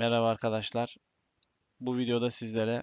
Merhaba arkadaşlar. Bu videoda sizlere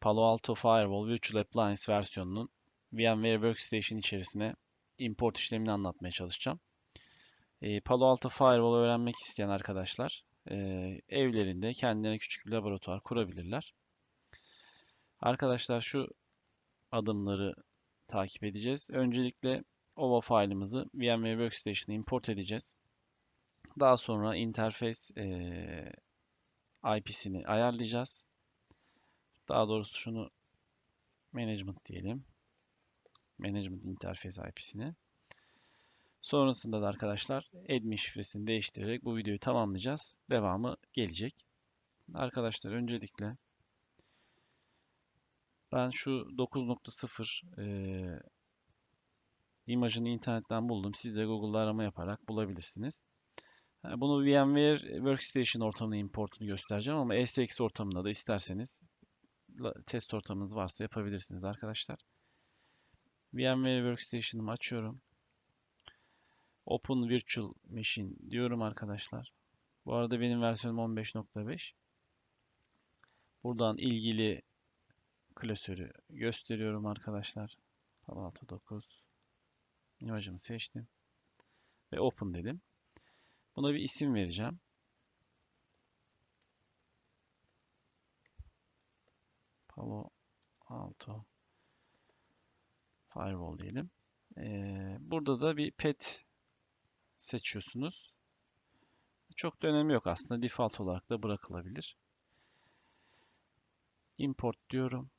Palo Alto Firewall Virtual Appliance versiyonunun VMware Workstation içerisine import işlemini anlatmaya çalışacağım. Ee, Palo Alto Firewall öğrenmek isteyen arkadaşlar e, evlerinde kendilerine küçük bir laboratuvar kurabilirler. Arkadaşlar şu adımları takip edeceğiz. Öncelikle OVA failimizi VMware Workstation'a import edeceğiz. Daha sonra interface e, IP'sini ayarlayacağız. Daha doğrusu şunu management diyelim. Management interface IP'sini. Sonrasında da arkadaşlar admin şifresini değiştirerek bu videoyu tamamlayacağız. Devamı gelecek. Arkadaşlar öncelikle ben şu 9.0 e, imajını internetten buldum. Siz de Google'da arama yaparak bulabilirsiniz. Bunu VMware Workstation ortamına importunu göstereceğim ama ESX ortamında da isterseniz test ortamınız varsa yapabilirsiniz arkadaşlar. VMware Workstation'ımı açıyorum. Open Virtual Machine diyorum arkadaşlar. Bu arada benim versiyonum 15.5. Buradan ilgili klasörü gösteriyorum arkadaşlar. Palo Alto 9. İmajımı seçtim. Ve Open dedim. Buna bir isim vereceğim. Palo Alto Firewall diyelim. Ee, burada da bir pet seçiyorsunuz. Çok da önemi yok aslında. Default olarak da bırakılabilir. Import diyorum.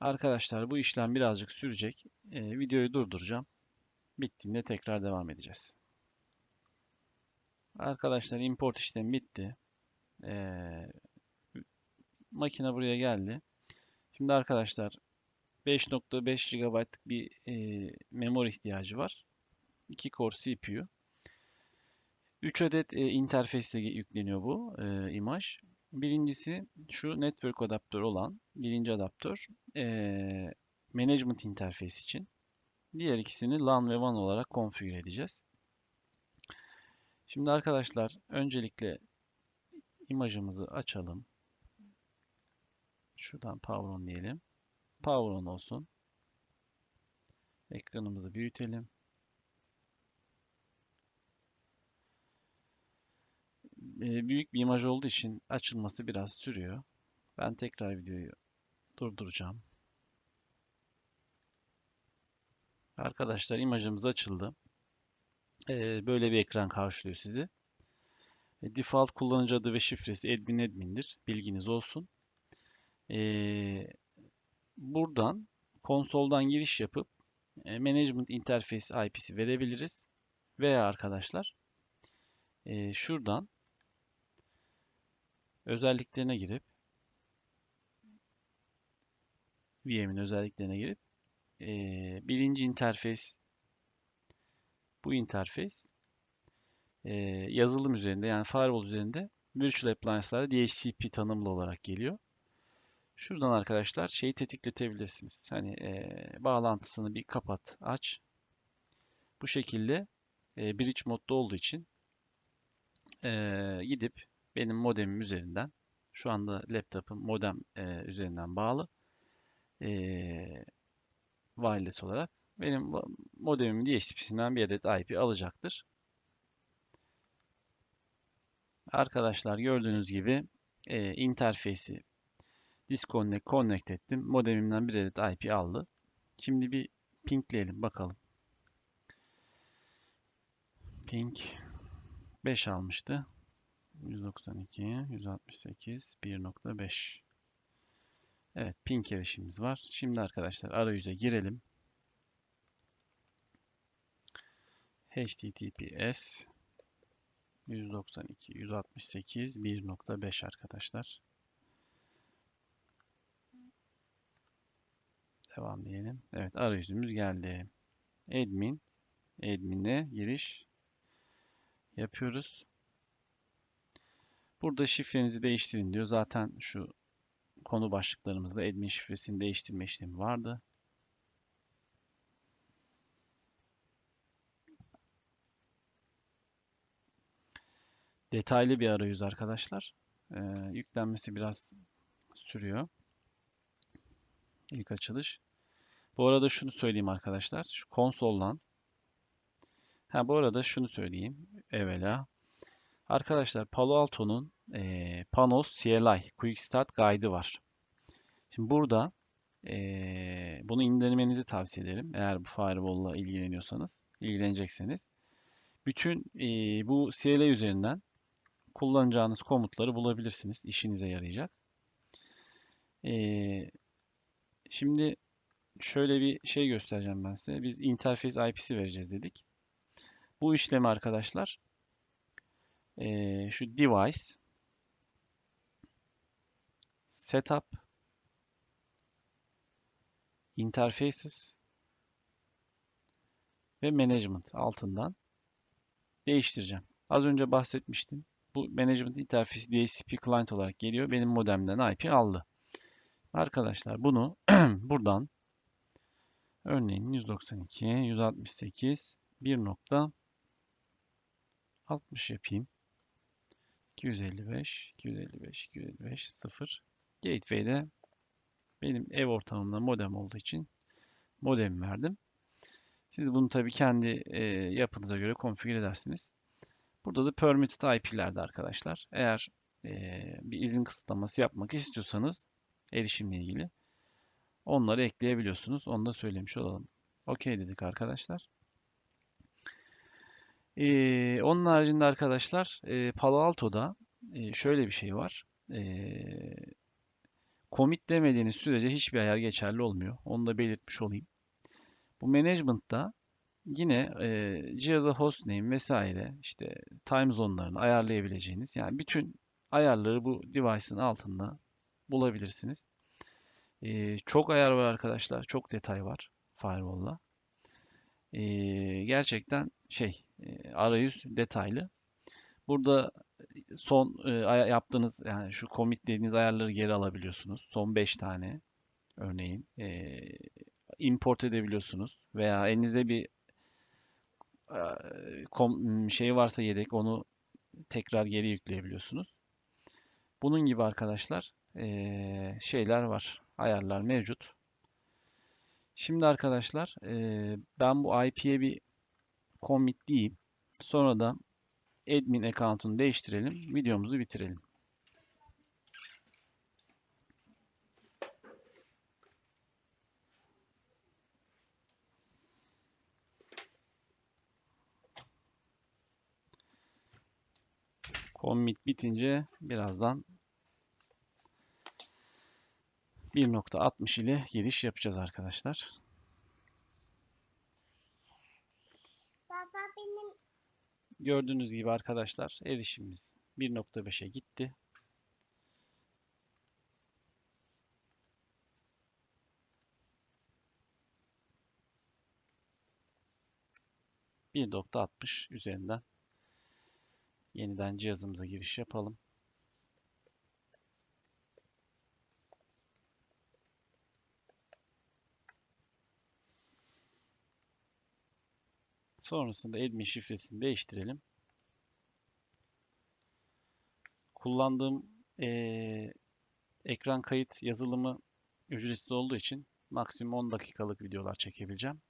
Arkadaşlar bu işlem birazcık sürecek. Ee, videoyu durduracağım. Bittiğinde tekrar devam edeceğiz. Arkadaşlar import işlemi bitti. Ee, makine buraya geldi. Şimdi arkadaşlar 5.5 GB'lık bir e, memory ihtiyacı var. 2 core CPU. 3 adet e, interface ile yükleniyor bu e, imaj. Birincisi şu network adaptör olan birinci adaptör e, management interface için. Diğer ikisini LAN ve WAN olarak konfigür edeceğiz. Şimdi arkadaşlar öncelikle imajımızı açalım. Şuradan power on diyelim. Power on olsun. Ekranımızı büyütelim. Ee, büyük bir imaj olduğu için açılması biraz sürüyor. Ben tekrar videoyu durduracağım. Arkadaşlar imajımız açıldı böyle bir ekran karşılıyor sizi. E, default kullanıcı adı ve şifresi admin admin'dir. Bilginiz olsun. buradan konsoldan giriş yapıp e, management interface IP'si verebiliriz. Veya arkadaşlar şuradan özelliklerine girip VM'in özelliklerine girip birinci interface bu interface e, yazılım üzerinde yani firewall üzerinde virtual appliance'lara DHCP tanımlı olarak geliyor. Şuradan arkadaşlar şeyi tetikletebilirsiniz. Hani e, bağlantısını bir kapat, aç. Bu şekilde e, bridge modda olduğu için e, gidip benim modemim üzerinden şu anda laptopum modem e, üzerinden bağlı e, wireless olarak benim modemimin DHCP'sinden bir adet IP alacaktır. Arkadaşlar gördüğünüz gibi e, interface'i disconnect connect ettim. Modemimden bir adet IP aldı. Şimdi bir pingleyelim bakalım. Ping 5 almıştı. 192, 168, 1.5. Evet ping erişimimiz var. Şimdi arkadaşlar arayüze girelim. Https 192 168 1.5 arkadaşlar. Devam diyelim. Evet arayüzümüz geldi. Admin admin'e giriş yapıyoruz. Burada şifrenizi değiştirin diyor. Zaten şu konu başlıklarımızda admin şifresini değiştirme işlemi vardı. Detaylı bir arayüz arkadaşlar. Ee, yüklenmesi biraz sürüyor. İlk açılış. Bu arada şunu söyleyeyim arkadaşlar. Şu konsoldan Ha bu arada şunu söyleyeyim evvela. Arkadaşlar Palo Alto'nun e, Panos CLI Quick Start Guide'ı var. Şimdi burada e, bunu indirmenizi tavsiye ederim. Eğer bu firewall ile ilgileniyorsanız, ilgilenecekseniz. Bütün e, bu CLI üzerinden kullanacağınız komutları bulabilirsiniz. İşinize yarayacak. E, şimdi şöyle bir şey göstereceğim ben size. Biz interface IP'si vereceğiz dedik. Bu işlemi arkadaşlar e, şu device setup interfaces ve management altından değiştireceğim. Az önce bahsetmiştim. Bu management interface DHCP client olarak geliyor. Benim modemden IP aldı. Arkadaşlar bunu buradan örneğin 192, 168, 1.60 yapayım. 255, 255, 255, 0. Gateway'de benim ev ortamımda modem olduğu için modem verdim. Siz bunu tabii kendi e, yapınıza göre konfigür edersiniz. Burada da permitted IP'lerde arkadaşlar. Eğer e, bir izin kısıtlaması yapmak istiyorsanız erişimle ilgili onları ekleyebiliyorsunuz. Onu da söylemiş olalım. OK dedik arkadaşlar. Ee, onun haricinde arkadaşlar e, Palo Alto'da e, şöyle bir şey var. E, commit demediğiniz sürece hiçbir ayar geçerli olmuyor. Onu da belirtmiş olayım. Bu management'ta yine e, cihaza hostname vesaire işte time zone'larını ayarlayabileceğiniz yani bütün ayarları bu device'ın altında bulabilirsiniz. E, çok ayar var arkadaşlar. Çok detay var firewall'la. E, gerçekten şey e, arayüz detaylı. Burada son e, yaptığınız yani şu commit dediğiniz ayarları geri alabiliyorsunuz. Son 5 tane örneğin e, import edebiliyorsunuz veya elinizde bir şey varsa yedek onu tekrar geri yükleyebiliyorsunuz. Bunun gibi arkadaşlar şeyler var. Ayarlar mevcut. Şimdi arkadaşlar ben bu IP'ye bir commit deyip sonra da admin account'unu değiştirelim. Videomuzu bitirelim. Commit bitince birazdan 1.60 ile giriş yapacağız arkadaşlar. Gördüğünüz gibi arkadaşlar erişimimiz 1.5'e gitti. %60 üzerinden yeniden cihazımıza giriş yapalım. Sonrasında admin şifresini değiştirelim. Kullandığım e, ekran kayıt yazılımı ücretsiz olduğu için maksimum 10 dakikalık videolar çekebileceğim.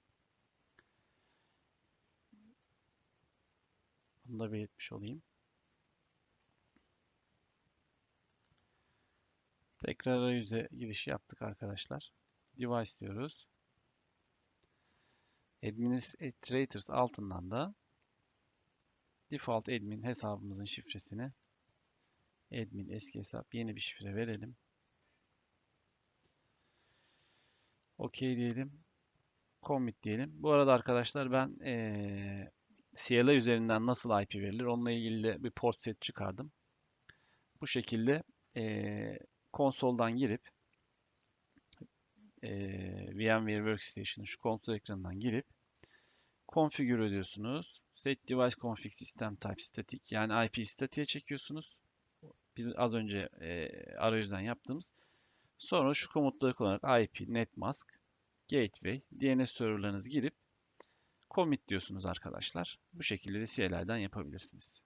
Bunu da belirtmiş olayım. Tekrar arayüze giriş yaptık arkadaşlar. Device diyoruz. Administrators altından da default admin hesabımızın şifresini admin eski hesap yeni bir şifre verelim. OK diyelim. Commit diyelim. Bu arada arkadaşlar ben ee, CLI üzerinden nasıl IP verilir onunla ilgili bir port set çıkardım. Bu şekilde ee, konsoldan girip e, VMware Workstation'ın şu konsol ekranından girip configure ediyorsunuz. Set device config system type static yani IP statiğe çekiyorsunuz. Biz az önce e, arayüzden yaptığımız. Sonra şu komutları kullanarak IP, netmask, gateway, DNS serverlarınızı girip commit diyorsunuz arkadaşlar. Bu şekilde de CLI'den yapabilirsiniz.